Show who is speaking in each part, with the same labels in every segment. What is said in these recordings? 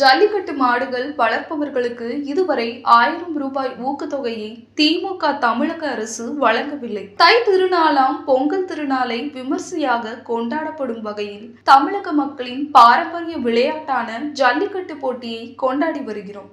Speaker 1: ஜல்லிக்கட்டு மாடுகள் வளர்ப்பவர்களுக்கு இதுவரை ஆயிரம் ரூபாய் ஊக்கத்தொகையை திமுக தமிழக அரசு வழங்கவில்லை. தை திருநாளாம் பொங்கல் திருநாளை விமர்சையாக கொண்டாடப்படும் வகையில் தமிழக மக்களின் பாரம்பரிய விளையாட்டான ஜல்லிக்கட்டு போட்டியை கொண்டாடி வருகிறோம்.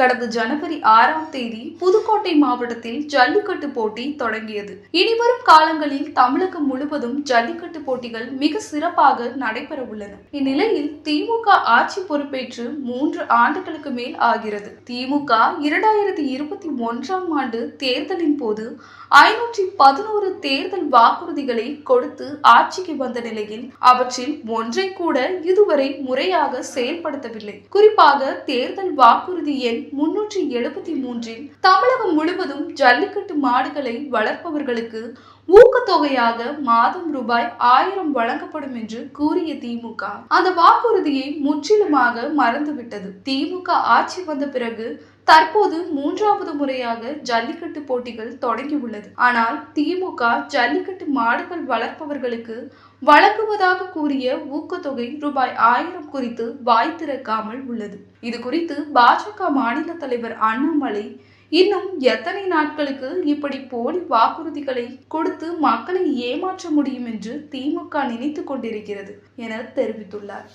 Speaker 1: கடந்த ஜனவரி ஆறாம் தேதி புதுக்கோட்டை மாவட்டத்தில் ஜல்லிக்கட்டு போட்டி தொடங்கியது. இனிவரும் காலங்களில் தமிழகம் முழுவதும் ஜல்லிக்கட்டு போட்டிகள் மிக சிறப்பாக நடைபெற உள்ளன. இந்நிலையில் திமுக ஆட்சி பொறுப்பேற்று மூன்று ஆண்டுகளுக்கு மேல் ஆகிறது. திமுக இரண்டாயிரத்தி இருபத்தி ஒன்றாம் ஆண்டு தேர்தலின் போது ஐநூற்றி பதினோரு தேர்தல் வாக்குறுதிகளை கொடுத்து ஆட்சிக்கு வந்த நிலையில் அவற்றில் ஒன்றை கூட இதுவரை முறையாக செயல்படுத்தவில்லை. குறிப்பாக தேர்தல் வாக்குறுதி எண் முன்னூற்றி எழுபத்தி மூன்றில் தமிழகம் முழுவதும் ஜல்லிக்கட்டு மாடுகளை வளர்ப்பவர்களுக்கு ஊக்கத்தொகையாக மாதம் ரூபாய் ஆயிரம் வழங்கப்படும் என்று கூறிய திமுக. அந்த வாக்குறுதியை முற்றிலுமாக மறந்துவிட்டது. திமுக ஆட்சி வந்த பிறகு தற்போது மூன்றாவது முறையாக ஜல்லிக்கட்டு போட்டிகள் தொடங்கியுள்ளது. ஆனால் திமுக ஜல்லிக்கட்டு மாடுகள் வளர்ப்பவர்களுக்கு வழங்குவதாக கூறிய ஊக்கத்தொகை ரூபாய் ஆயிரம் குறித்து வாய் திறக்காமல் உள்ளது. இது குறித்து பாஜக மாநில தலைவர் அண்ணாமலை இன்னும் எத்தனை நாட்களுக்கு இப்படி போலி வாக்குறுதிகளை கொடுத்து மக்களை ஏமாற்ற முடியும் என்று திமுக நினைத்து கொண்டிருக்கிறது என தெரிவித்துள்ளார்.